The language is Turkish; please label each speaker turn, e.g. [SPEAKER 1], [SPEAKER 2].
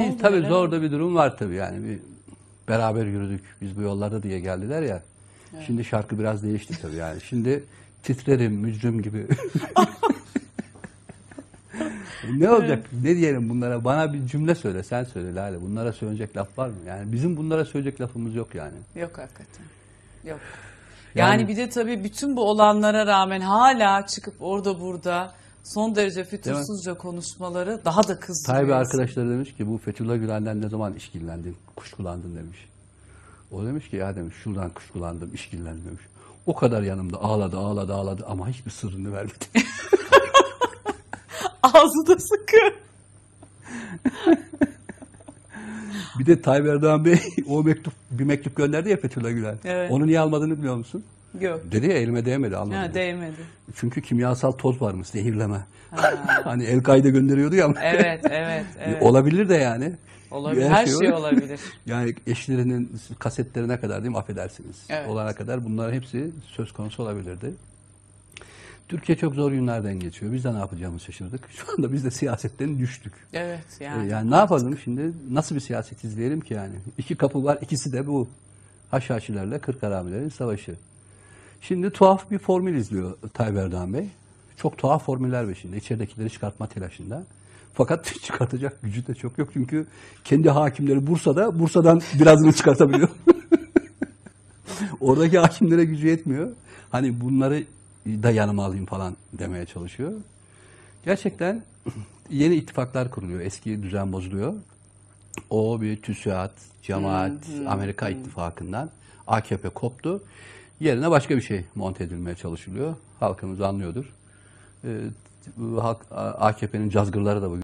[SPEAKER 1] Oldu
[SPEAKER 2] tabii
[SPEAKER 1] neler
[SPEAKER 2] zor da bir durum var tabii yani bir beraber yürüdük biz bu yollarda diye geldiler ya. Şimdi şarkı biraz değişti tabii yani. Şimdi titrerim mücrim gibi. ne olacak? Ne diyelim bunlara? Bana bir cümle söyle. Sen söyle Lale. Bunlara söyleyecek laf var mı? Yani bizim bunlara söyleyecek lafımız yok yani.
[SPEAKER 1] Yok hakikaten. Yok.
[SPEAKER 2] Yani-
[SPEAKER 1] Yani, bir de tabii bütün bu olanlara rağmen hala çıkıp orada burada son derece fütursuzca konuşmaları daha da kızdırıyor.
[SPEAKER 2] Tayyip arkadaşları demiş ki bu Fethullah Gülen'den ne zaman işkillendin, kuşkulandın demiş. O demiş ki ya demiş şuradan kuşkulandım, işkillendim demiş. O kadar yanımda ağladı, ağladı, ağladı ama hiçbir sırrını vermedi.
[SPEAKER 1] Ağzı da sıkı.
[SPEAKER 2] bir de Tayyip Erdoğan Bey o mektup bir mektup gönderdi ya Fethullah Gülen.
[SPEAKER 1] Evet.
[SPEAKER 2] Onu niye almadığını biliyor musun?
[SPEAKER 1] Yok.
[SPEAKER 2] Dedi ya elime değmedi almadım.
[SPEAKER 1] Ha, değmedi.
[SPEAKER 2] Çünkü kimyasal toz varmış zehirleme.
[SPEAKER 1] Ha.
[SPEAKER 2] hani El-Kaide gönderiyordu ya.
[SPEAKER 1] Evet, evet, evet.
[SPEAKER 2] Olabilir de yani.
[SPEAKER 1] Olabilir. Her şey
[SPEAKER 2] olur.
[SPEAKER 1] olabilir.
[SPEAKER 2] Yani eşlerinin kasetlerine kadar değil mi affedersiniz.
[SPEAKER 1] Evet.
[SPEAKER 2] Olana kadar bunların hepsi söz konusu olabilirdi. Türkiye çok zor günlerden geçiyor. Biz de ne yapacağımızı şaşırdık. Şu anda biz de siyasetten düştük.
[SPEAKER 1] Evet
[SPEAKER 2] Ee,
[SPEAKER 1] yani.
[SPEAKER 2] Yani, ne yapalım şimdi? Nasıl bir siyaset izleyelim ki yani? İki kapı var, ikisi de bu. Haşhaşilerle Kırk Haramilerin savaşı. Şimdi tuhaf bir formül izliyor Tayyip Erdoğan Bey. Çok tuhaf formüller peşinde. İçeridekileri çıkartma telaşında. Fakat çıkartacak gücü de çok yok. Çünkü kendi hakimleri Bursa'da, Bursa'dan birazını çıkartabiliyor. Oradaki hakimlere gücü yetmiyor. Hani bunları da yanıma alayım falan demeye çalışıyor. Gerçekten yeni ittifaklar kuruluyor. Eski düzen bozuluyor. O bir TÜSİAD, Cemaat, Amerika ittifakından AKP koptu. Yerine başka bir şey monte edilmeye çalışılıyor. Halkımız anlıyordur. Ee, AKP'nin cazgırları da bugün